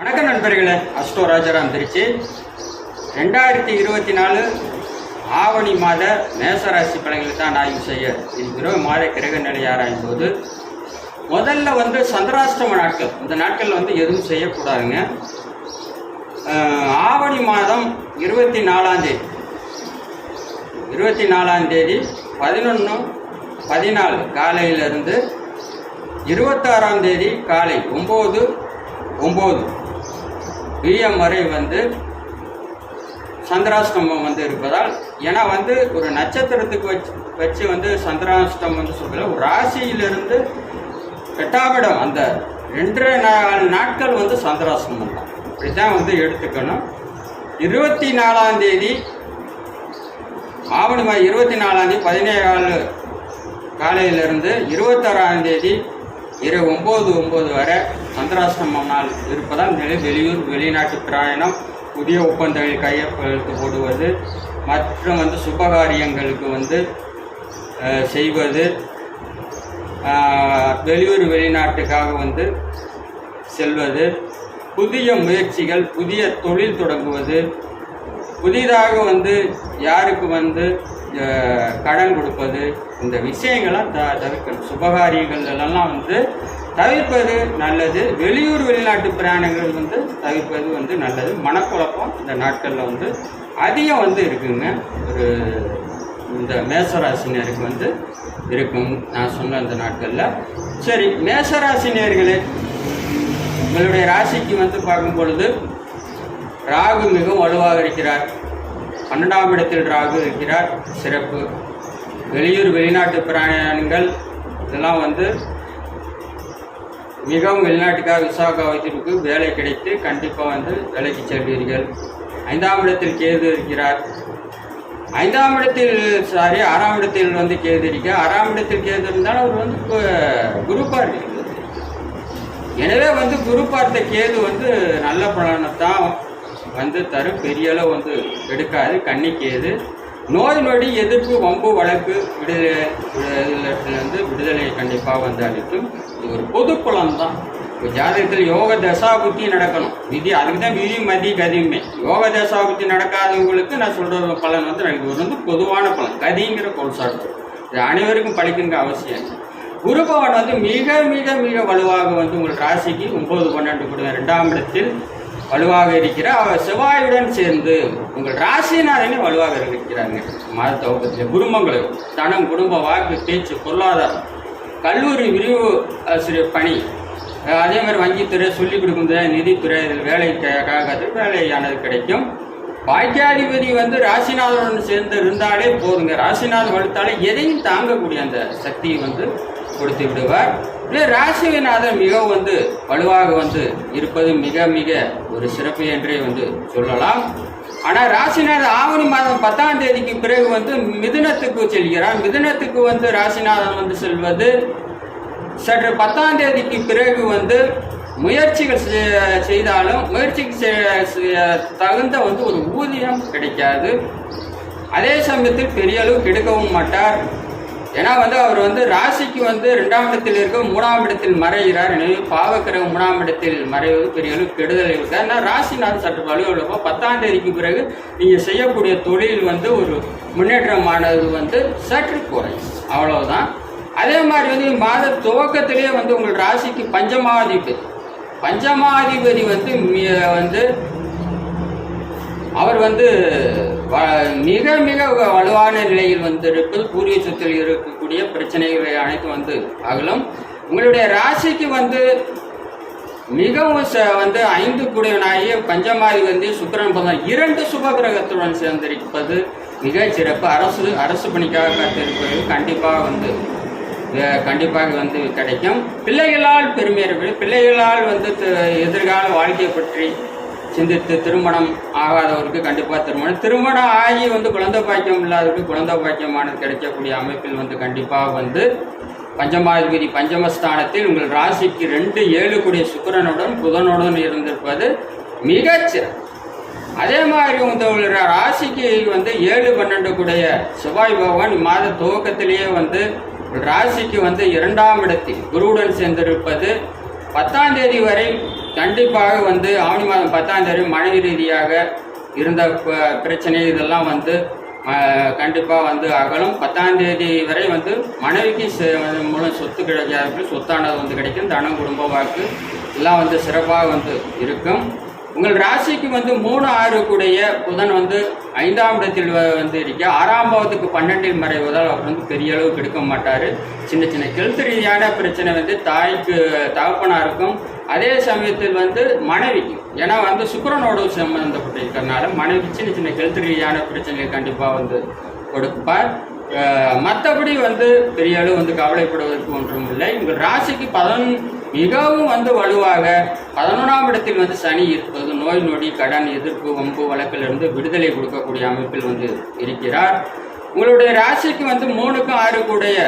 வணக்கம் நண்பர்களே. அஸ்டோ ராஜாராம் திருச்சி ரெண்டாயிரத்தி இருபத்தி நாலு ஆவணி மாத மேசராசி பலன்களை தான் ஆய்வு செய்ய இருக்கிறோம். மாத கிரக நிலை ஆராயும் போது. முதல்ல வந்து சந்திராஷ்டம நாட்கள். இந்த நாட்கள் வந்து எதுவும் செய்யக்கூடாதுங்க. ஆவணி மாதம் இருபத்தி நாலாம் தேதி. இருபத்தி நாலாம் தேதி பதினொன்று பதினாலு காலையிலிருந்து இருபத்தாறாம் தேதி காலை ஒம்பது ஒம்பது. பிஎம் வரை வந்து சந்திராஷ்டமம் வந்து இருப்பதால் ஏன்னா வந்து ஒரு நட்சத்திரத்துக்கு வச்சு வச்சு வந்து சந்திராஷ்டம் வந்து சொல்கிற ஒரு ராசியிலிருந்து எட்டாம் இடம் அந்த ரெண்டரை நாலு நாட்கள் வந்து சந்திராஷ்டமம் தான். இப்படி தான் வந்து எடுத்துக்கணும். இருபத்தி நாலாம் தேதி ஆவணி மாதம் இருபத்தி நாலாம் தேதி பதினேழு காலையிலிருந்து இருபத்தாறாம் தேதி இரவு ஒம்பது ஒம்பது வரை சந்திராஷ்டமம் நாள் இருப்பதால் நிலை வெளியூர் வெளிநாட்டு பிரயாணம் புதிய ஒப்பந்தங்கள் கையெழுத்து போடுவது மற்றும் வந்து சுபகாரியங்களுக்கு வந்து செய்வது வெளியூர் வெளிநாட்டுக்காக வந்து செல்வது புதிய முயற்சிகள் புதிய தொழில் தொடங்குவது புதிதாக வந்து யாருக்கு வந்து கடன் கொடுப்பது இந்த விஷயங்கள்லாம் த தவிர்க்கணும். சுபகாரியங்கள் எல்லாம் வந்து தவிர்ப்பது நல்லது. வெளியூர் வெளிநாட்டு பிரயாணங்கள் வந்து தவிர்ப்பது வந்து நல்லது. மனக்குழப்பம் இந்த நாட்களில் வந்து அதிகம் வந்து இருக்குங்க. ஒரு இந்த மேசராசினியருக்கு வந்து இருக்கும். நான் சொன்ன இந்த நாட்களில். சரி மேசராசினியர்களே உங்களுடைய ராசிக்கு வந்து பார்க்கும் பொழுது ராகு மிகவும் வலுவாக இருக்கிறார். பன்னெண்டாம் இடத்தில் ராகு இருக்கிறார். சிறப்பு. வெளியூர் வெளிநாட்டு பிரயாணங்கள் இதெல்லாம் வந்து மிகவும் வெளிநாட்டுக்காக விசாகா வைத்திருக்கு வேலை கிடைத்து கண்டிப்பாக வந்து வேலைக்கு செல்வீர்கள். ஐந்தாம் இடத்தில் கேது இருக்கிறார். ஐந்தாம் இடத்தில் சாரி ஆறாம் இடத்தில் வந்து கேது இருக்க ஆறாம் இடத்தில் கேது இருந்தாலும் அவர் வந்து கு- குரு பார்வை. எனவே வந்து குரு பார்த்த கேது வந்து நல்ல பலனை தான் வந்து தரும். பெரிய அளவு வந்து எடுக்காது. கன்னி கேது. நோய் நொடி எதிர்ப்பு வம்பு வழக்கு விடுதலை விடுதலையிலிருந்து விடுதலையை கண்டிப்பாக வந்து அளிக்கும். இது ஒரு பொது பலன் தான். இப்போ ஜாதகத்தில் யோக தசாபுத்தி நடக்கணும். விதி அதுக்கு தான் விதி மதி கதியுமே யோக தசாபுத்தி நடக்காதவங்களுக்கு நான் சொல்கிற பலன் வந்து எனக்கு ஒரு வந்து பொதுவான பலன். கதிங்கிற கொள்சாட்டு இது அனைவருக்கும் படிக்கின்ற அவசியம். இல்லை. குரு பவன் வந்து மிக மிக மிக வலுவாக வந்து உங்கள் ராசிக்கு ஒம்பது பன்னெண்டு கொடுங்க ரெண்டாம் இடத்தில் வலுவாக இருக்கிறார் அவர் செவ்வாயுடன் சேர்ந்து உங்கள் ராசிநாதனே வலுவாக இருக்கிறாங்க மத துவக்கத்தில் குடும்பங்கள் தனம் குடும்ப வாக்கு பேச்சு பொருளாதாரம் கல்லூரி விரிவு ஆசிரியர் பணி அதே மாதிரி வங்கித்துறை சொல்லிக் கொடுக்குறது நிதித்துறை இதில் வேலைக்காக வேலையானது கிடைக்கும். பாக்கியாதிபதி வந்து ராசிநாதனுடன் சேர்ந்து இருந்தாலே போதுங்க. ராசிநாதன் வலுத்தாலே எதையும் தாங்கக்கூடிய அந்த சக்தியை வந்து கொடுத்து விடுவார். இல்லை ராசிநாதன் மிகவும் வந்து வலுவாக வந்து இருப்பது மிக மிக ஒரு சிறப்பு என்றே வந்து சொல்லலாம். ஆனால் ராசிநாதன் ஆவணி மாதம் பத்தாம் தேதிக்கு பிறகு வந்து மிதுனத்துக்கு செல்கிறார். மிதுனத்துக்கு வந்து ராசிநாதன் வந்து செல்வது சற்று பத்தாம் தேதிக்கு பிறகு வந்து முயற்சிகள் செய்தாலும் முயற்சிக்கு தகுந்த வந்து ஒரு ஊதியம் கிடைக்காது. அதே சமயத்தில் பெரிய அளவு கெடுக்கவும் மாட்டார். ஏன்னா வந்து அவர் வந்து ராசிக்கு வந்து ரெண்டாம் இடத்தில் இருக்க மூணாம் இடத்தில் மறைகிறார். எனவே பாவக்கிரகம் மூணாம் இடத்தில் மறைவது பெரிய அளவு கெடுதலை இருக்கார் ஆனால் சற்று வலுவழுப்போ பத்தாம் தேதிக்கு பிறகு நீங்கள் செய்யக்கூடிய தொழில் வந்து ஒரு முன்னேற்றமானது வந்து சற்று குறையும் அவ்வளவுதான். அதே மாதிரி வந்து மாத துவக்கத்திலேயே வந்து உங்கள் ராசிக்கு பஞ்சமாதிபதி. பஞ்சமாதிபதி வந்து வந்து அவர் வந்து மிக மிக வலுவான நிலையில் வந்திருப்பது பூர்வீக சொத்தில் இருக்கக்கூடிய பிரச்சனைகளை அனைத்து வந்து அகலும். உங்களுடைய ராசிக்கு வந்து மிகவும் ச- வந்து ஐந்து குடையனாகிய பஞ்சமாதி வந்து சுக்கரன் பகவான் இரண்டு சுப கிரகத்துடன் சேர்ந்திருப்பது மிக சிறப்பு. அரசு அரசு பணிக்காக காத்திருப்பது கண்டிப்பாக வந்து கண்டிப்பாக வந்து கிடைக்கும். பிள்ளைகளால் பெருமை பிள்ளைகளால் வந்து எதிர்கால வாழ்க்கையை பற்றி சிந்தித்து திருமணம் ஆகாதவருக்கு கண்டிப்பாக திருமணம். திருமணம் ஆகி வந்து குழந்தை பாக்கியம் இல்லாதவருக்கு குழந்தை பாக்கியமானது கிடைக்கக்கூடிய அமைப்பில் வந்து கண்டிப்பாக வந்து பஞ்சமாதிபதி பஞ்சமஸ்தானத்தில் உங்கள் ராசிக்கு ரெண்டு ஏழு கூடிய சுக்கிரனுடன் புதனுடன் இருந்திருப்பது மிகச்சிறப்பு அதே மாதிரி உங்கள் ராசிக்கு வந்து ஏழு பன்னெண்டு கூடிய செவ்வாய் பகவான் இம்மாத துவக்கத்திலேயே வந்து ராசிக்கு வந்து இரண்டாம் இடத்தில் குருவுடன் சேர்ந்திருப்பது பத்தாம் தேதி வரை கண்டிப்பாக வந்து ஆவணி மாதம் பத்தாம் தேதி மனைவி ரீதியாக இருந்த ப- பிரச்சனை இதெல்லாம் வந்து கண்டிப்பாக வந்து அகலும். பத்தாம் தேதி வரை வந்து மனைவிக்கு வந்து மூலம் சொத்து கிடைக்காது சொத்தானது வந்து கிடைக்கும். தனம் குடும்ப வாக்கு எல்லாம் வந்து சிறப்பாக வந்து இருக்கும். உங்கள் ராசிக்கு வந்து மூணு ஆறு கூடிய புதன் வந்து ஐந்தாம் இடத்தில் வ- வந்து இருக்க. ஆறாம் பாவத்துக்கு பன்னெண்டில் மறைவதால் அவர் வந்து பெரிய அளவு கெடுக்க மாட்டார். சின்ன சின்ன கெழுத்து ரீதியான பிரச்சனை வந்து தாய்க்கு தகப்பனாருக்கும் அதே சமயத்தில் வந்து மனைவிக்கு ஏன்னா வந்து சுக்கிரனோடு சம்பந்தப்பட்டிருக்கிறதுனால மனைவி சின்ன சின்ன ஹெல்த் ரீதியான பிரச்சனைகள் கண்டிப்பாக வந்து கொடுப்பார். மற்றபடி வந்து பெரிய அளவு வந்து கவலைப்படுவதற்கு ஒன்றும் இல்லை. உங்கள் ராசிக்கு பதன் மிகவும் வந்து வலுவாக பதினொன்றாம் இடத்தில் வந்து சனி இருப்பது நோய் நொடி கடன் எதிர்ப்பு வம்பு வழக்கிலிருந்து விடுதலை கொடுக்கக்கூடிய அமைப்பில் வந்து இருக்கிறார். உங்களுடைய ராசிக்கு வந்து மூணுக்கும் ஆறு கூடைய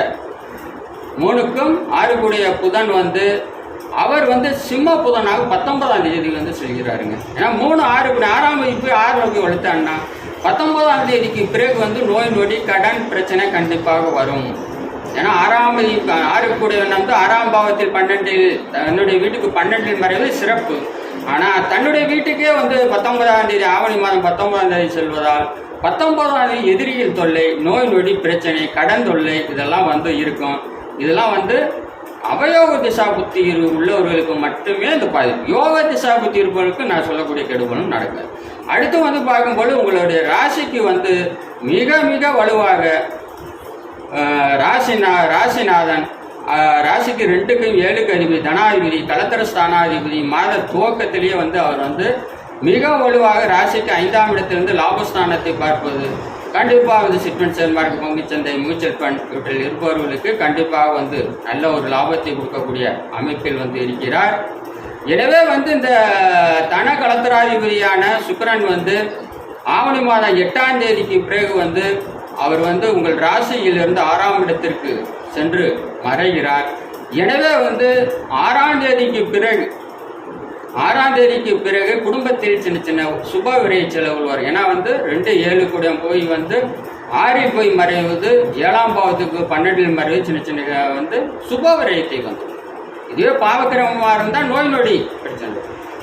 மூணுக்கும் ஆறு கூடைய புதன் வந்து அவர் வந்து சிம்ம புதனாக பத்தொன்பதாம் தேதி வந்து செல்கிறாருங்க. ஏன்னா மூணு ஆறு ஆறாம் தேதி போய் ஆறு நோக்கி வலுத்தான்னா பத்தொன்பதாம் தேதிக்கு பிறகு வந்து நோய் நொடி கடன் பிரச்சனை கண்டிப்பாக வரும். ஏன்னா ஆறாம் தேதி ஆறு கூட வந்து ஆறாம் பாவத்தில் பன்னெண்டில் தன்னுடைய வீட்டுக்கு பன்னெண்டில் மறைவு சிறப்பு. ஆனால் தன்னுடைய வீட்டுக்கே வந்து பத்தொன்பதாம் தேதி ஆவணி மாதம் பத்தொன்பதாம் தேதி செல்வதால் பத்தொன்பதாம் தேதி எதிரியில் தொல்லை நோய் நொடி பிரச்சனை கடன் தொல்லை இதெல்லாம் வந்து இருக்கும். இதெல்லாம் வந்து அவயோக திசா புத்தி இரு உள்ளவர்களுக்கு மட்டுமே இந்த பாதிப்பு யோக திசா புத்தி இருப்பவர்களுக்கு நான் சொல்லக்கூடிய கெடுபலும் நடக்காது. அடுத்து வந்து பார்க்கும்போது உங்களுடைய ராசிக்கு வந்து மிக மிக வலுவாக ராசிநா ராசிநாதன் ராசிக்கு ரெண்டுக்கும் ஏழுக்கு அதிபதி தனாதிபதி கலத்தர ஸ்தானாதிபதி மாத துவக்கத்திலேயே வந்து அவர் வந்து மிக வலுவாக ராசிக்கு ஐந்தாம் இடத்திலிருந்து லாபஸ்தானத்தை பார்ப்பது கண்டிப்பாக வந்து சிட்மெண்ட் ஷேர் மார்க்கெட் பங்குச்சந்தை மியூச்சுவல் ஃபண்ட் இவற்றில் இருப்பவர்களுக்கு கண்டிப்பாக வந்து நல்ல ஒரு லாபத்தை கொடுக்கக்கூடிய அமைப்பில் வந்து இருக்கிறார். எனவே வந்து இந்த தன கலத்தராதிபதியான சுக்கரன் வந்து ஆவணி மாதம் எட்டாம் தேதிக்கு பிறகு வந்து அவர் வந்து உங்கள் ராசியிலிருந்து ஆறாம் இடத்திற்கு சென்று மறைகிறார். எனவே வந்து ஆறாம் தேதிக்கு பிறகு ஆறாம் தேதிக்கு பிறகு குடும்பத்தில் சின்ன சின்ன சுப விரைய செலவுகள் வரும். ஏன்னா வந்து ரெண்டு ஏழு கூட போய் வந்து ஆறில் போய் மறைவது ஏழாம் பாவத்துக்கு பன்னெண்டில் மறைவு சின்ன சின்ன வந்து சுப விரயத்தை வந்து. இதுவே பாவக்கிரமமாக இருந்தால் நோய் நொடி பிரச்சனை.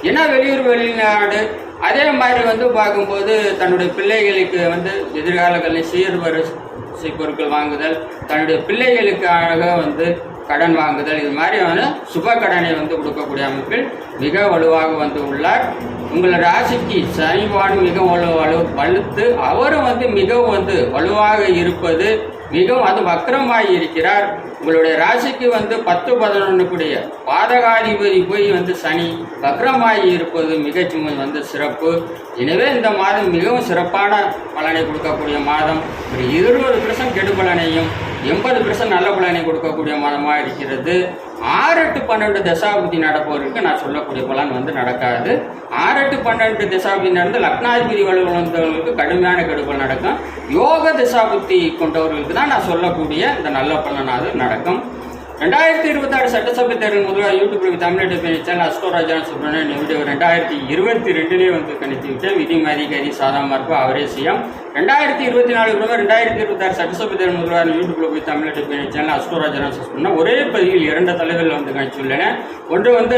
ஏன்னா வெளியூர் வெளிநாடு அதே மாதிரி வந்து பார்க்கும்போது தன்னுடைய பிள்ளைகளுக்கு வந்து எதிர்காலங்களில் சீர்வரிசை பொருட்கள் வாங்குதல் தன்னுடைய பிள்ளைகளுக்காக வந்து கடன் வாங்குதல் இது மாதிரியான சுப கடனை வந்து கொடுக்கக்கூடிய அமைப்பில் மிக வலுவாக வந்து உள்ளார். உங்கள் ராசிக்கு சனிபாடு மிக வலு வலு வலுத்து அவரும் வந்து மிகவும் வந்து வலுவாக இருப்பது மிகவும் அது வக்கரமாகி இருக்கிறார் உங்களுடைய ராசிக்கு வந்து பத்து பதினொன்று கூடிய பாதகாதிபதி போய் வந்து சனி வக்ரமாகி இருப்பது மிகச்சும் வந்து சிறப்பு. எனவே இந்த மாதம் மிகவும் சிறப்பான பலனை கொடுக்கக்கூடிய மாதம். ஒரு இருபது பெர்சன்ட் கெடு பலனையும் எண்பது பெர்சன்ட் நல்ல பலனை கொடுக்கக்கூடிய மாதமாக இருக்கிறது. ஆறு எட்டு பன்னெண்டு தசாபதி நடப்பவருக்கு நான் சொல்லக்கூடிய பலன் வந்து நடக்காது. ஆறு எட்டு பன்னெண்டு தசாபதி நடந்து லக்னாதிபதி வலுவந்தவர்களுக்கு கடுமையான கெடுபல் நடக்கும். யோக தசாபுத்தி கொண்டவர்களுக்கு தான் நான் சொல்லக்கூடிய இந்த நல்ல பலனாவது நடக்கும். ரெண்டாயிரத்தி இருபத்தாறு சட்டசபை தேர்தல் முதல்வர் யூடியூப் தமிழ்நாடு பேர் சேனல் அஸ்டோராஜான சுப்பிரமணியன் வீடியோ ரெண்டாயிரத்தி இருபத்தி ரெண்டுலேயே வந்து கணித்து விட்டேன். விதி மதி கதி சாதாம அவரே செய்யும் ரெண்டாயிரத்தி இருபத்தி நாலு கூட ரெண்டாயிரத்தி இருபத்தாறு சட்டசபை தேர்தல் முதல்வர் யூடியூப்ல போய் தமிழ்நாட்டு பேர் சேனல் அஸ்டோராஜான சுப்பிரமணியன் ஒரே பதிவில் இரண்டு தலைவர்கள் வந்து கணிச்சுள்ளன ஒன்று வந்து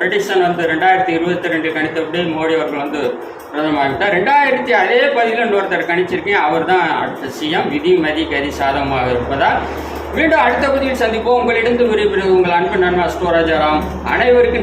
பெடிஷன் வந்து ரெண்டாயிரத்தி இருபத்தி ரெண்டு கணித்தபடி மோடி அவர்கள் வந்து பிரதமராகிட்டார் ரெண்டாயிரத்தி அதே பதிவில் இன்னொருத்தர் கணிச்சிருக்கேன். அவர் தான் அடுத்த சிஎம். விதி கதி சாதகமாக இருப்பதால் மீண்டும் அடுத்த பதிவில் சந்திப்போம். உங்களிடம் விரைவில் உங்கள் அன்பு நண்பர் அஸ்டோராஜாராம் அனைவருக்கும்